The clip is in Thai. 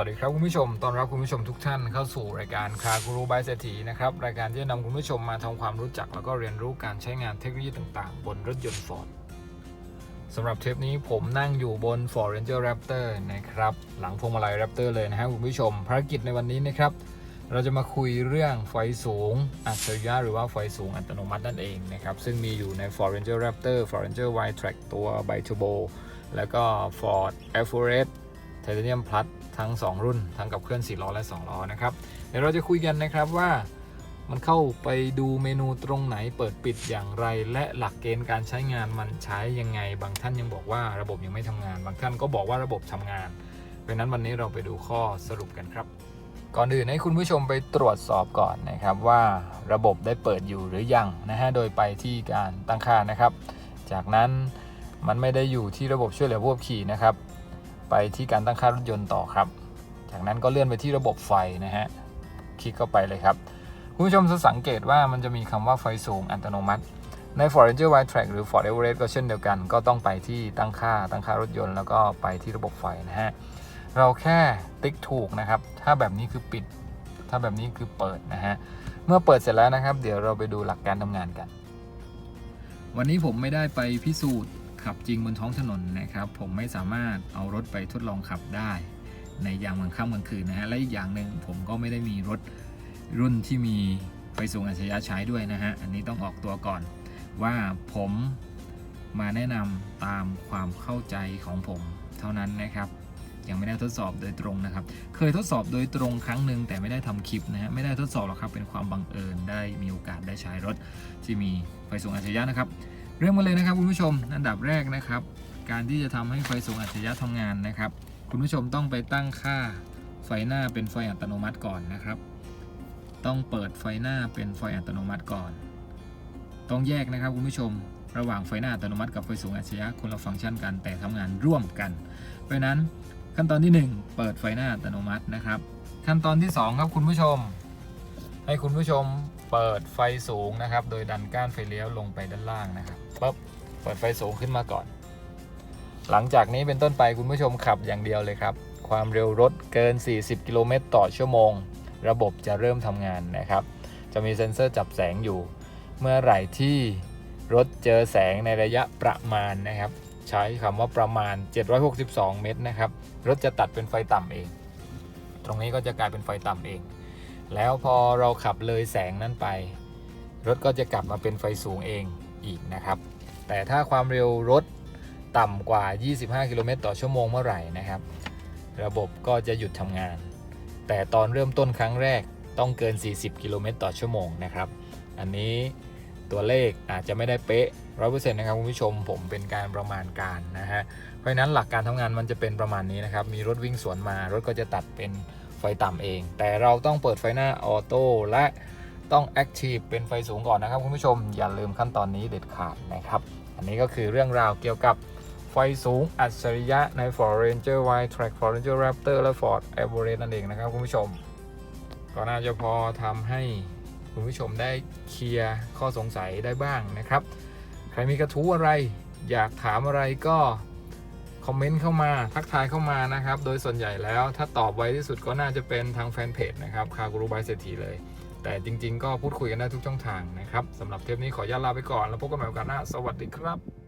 วัสดีครับคุณผู้ชมตอนรับคุณผู้ชมทุกท่านเข้าสู่รายการคากูรูบายเศรษฐีนะครับ รายการที่จะนำคุณผู้ชมมาทำความรู้จัก แล้วก็เรียนรู้การใช้งานเทคโนโลยีต่างๆ บนรถยนต์ Ford สำหรับเทปนี้ผมนั่งอยู่บน Ford Ranger Raptor นะครับ หลังพวงมาลัย Raptor เลยนะฮะคุณผู้ชม ภารกิจในวันนี้นะครับ เราจะมาคุยเรื่องไฟสูงอัจฉริยะหรือว่าไฟสูงอัตโนมัตินั่นเองนะครับ ซึ่งมีอยู่ใน Ford Ranger Raptor Ford Ranger Y-Track ตัว Bi Turbo แล้วก็ Ford Everest Titanium Plus ทั้ง 2 รุ่น ทั้งกับเคลื่อน4ล้อและ 2 ล้อนะครับ เดี๋ยวเราจะคุยกันนะครับว่ามันเข้าไปดูเมนูตรงไหนเปิดปิดอย่างไร และหลักเกณฑ์การใช้งานมันใช้ยังไง บางท่านยังบอกว่าระบบยังไม่ทำงาน บางท่านก็บอกว่าระบบทำงานเพราะนั้นวันนี้เราไปดูข้อสรุปกันครับ ก่อนอื่นให้คุณผู้ชมไปตรวจสอบก่อนนะครับว่าระบบได้เปิดอยู่หรือยังนะฮะโดยไปที่การตั้งค่านะครับ จากนั้นมันไม่ได้อยู่ที่ระบบช่วยเหลือผู้ขับขี่นะครับ ไปที่การตั้งค่ารถยนต์ต่อครับ จากนั้นก็เลื่อนไปที่ระบบไฟนะฮะ คลิกเข้าไปเลยครับ คุณผู้ชมจะสังเกตว่ามันจะมีคำว่าไฟสูงอัตโนมัติ ใน Ford Ranger Y-Track หรือ Ford Everest ก็เช่นเดียวกัน ก็ต้องไปที่ตั้งค่าตั้งค่ารถยนต์แล้วก็ไปที่ระบบไฟนะฮะ เราแค่ติ๊กถูกนะครับ ถ้าแบบนี้คือปิด ถ้าแบบนี้คือเปิดนะฮะ เมื่อเปิดเสร็จแล้วนะครับ เดี๋ยวเราไปดูหลักการทำงานกัน วันนี้ผมไม่ได้ไปพิสูจน์ ขับจริงบนท้องถนนนะครับ ผมไม่สามารถเอารถไปทดลองขับได้ ในยามกลางค่ำกลางคืนนะฮะและอีกอย่างหนึ่งผมก็ไม่ได้มีรถรุ่นที่มีไฟสูงอัจฉริยะใช้ด้วยนะฮะอันนี้ต้องออกตัวก่อน ว่าผมมาแนะนำตามความเข้าใจของผมเท่านั้นนะครับยังไม่ได้ทดสอบโดยตรงนะครับ เคยทดสอบโดยตรงครั้งหนึ่งแต่ไม่ได้ทำคลิปนะฮะ ไม่ได้ทดสอบหรอกครับ เป็นความบังเอิญได้มีโอกาสได้ใช้รถที่มีไฟสูงอัจฉริยะนะครับ เริ่มมาเลยนะครับคุณผู้ชม อันดับแรกนะครับ การที่จะทำให้ไฟสูงอัจฉริยะทำงานนะครับ คุณผู้ชมต้องไปตั้งค่าไฟหน้าเป็นไฟอัตโนมัติก่อนนะครับ ต้องเปิดไฟหน้าเป็นไฟอัตโนมัติก่อน ต้องแยกนะครับคุณผู้ชม ระหว่างไฟหน้าอัตโนมัติกับไฟสูงอัจฉริยะคนละฟังก์ชันกันแต่ทำงานร่วมกัน เพราะฉะนั้นขั้นตอนที่ 1 เปิดไฟหน้าอัตโนมัตินะครับ ขั้นตอนที่ 2 ครับคุณผู้ชม ให้คุณผู้ชมเปิดไฟสูงนะครับ โดยดันก้านไฟเลี้ยวลงไปด้านล่างนะครับปั๊บเปิดไฟสูงขึ้นมาก่อน หลังจากนี้เป็นต้นไปคุณผู้ชมขับอย่างเดียวเลยครับ ความเร็วรถเกิน 40 กิโลเมตรต่อชั่วโมง ระบบจะเริ่มทำงานนะครับ จะมีเซ็นเซอร์จับแสงอยู่ เมื่อไหร่ที่รถเจอแสงในระยะประมาณนะครับ ใช้คำว่าประมาณ 762 เมตรนะครับ รถจะตัดเป็นไฟต่ำเอง ตรงนี้ก็จะกลายเป็นไฟต่ำเอง แล้วพอเราขับเลยแสงนั้นไป รถก็จะกลับมาเป็นไฟสูงเองอีกนะครับ แต่ถ้าความเร็วรถต่ำกว่า 25 กิโลเมตรต่อชั่วโมงเมื่อไหร่นะครับ ระบบก็จะหยุดทำงาน แต่ตอนเริ่มต้นครั้งแรกต้องเกิน 40 กิโลเมตรต่อชั่วโมงนะครับ อันนี้ตัวเลขอาจจะไม่ได้เป๊ะ100%นะครับคุณผู้ชมผมเป็นการประมาณการนะฮะเพราะฉะนั้นหลักการทำงานมันจะเป็นประมาณนี้นะครับ มีรถวิ่งสวนมารถก็จะตัดเป็น ไฟต่ำเอง แต่เราต้องเปิดไฟหน้าออโต้และต้องแอคทีฟเป็นไฟสูงก่อนนะครับคุณผู้ชมอย่าลืมขั้นตอนนี้เด็ดขาดนะครับ อันนี้ก็คือเรื่องราวเกี่ยวกับไฟสูงอัจฉริยะใน Ford Ranger Y-Track Ford Ranger Raptor และ Ford Everest นั่นเองนะครับคุณผู้ชม ก็น่าจะพอทำให้คุณผู้ชมได้เคลียร์ข้อสงสัยได้บ้างนะครับ ใครมีกระทู้อะไร อยากถามอะไรก็ คอมเมนต์เข้ามาทักทายเข้ามานะครับ โดยส่วนใหญ่แล้วถ้าตอบไวที่สุดก็น่าจะเป็นทางแฟนเพจนะครับคากูรูบายเศรษฐีเลย แต่จริง ๆ ก็พูดคุยกันได้ทุกช่องทางนะครับสำหรับเทปนี้ขออนุญาตลาไปก่อน แล้วพบกันใหม่โอกาสหน้าสวัสดีครับ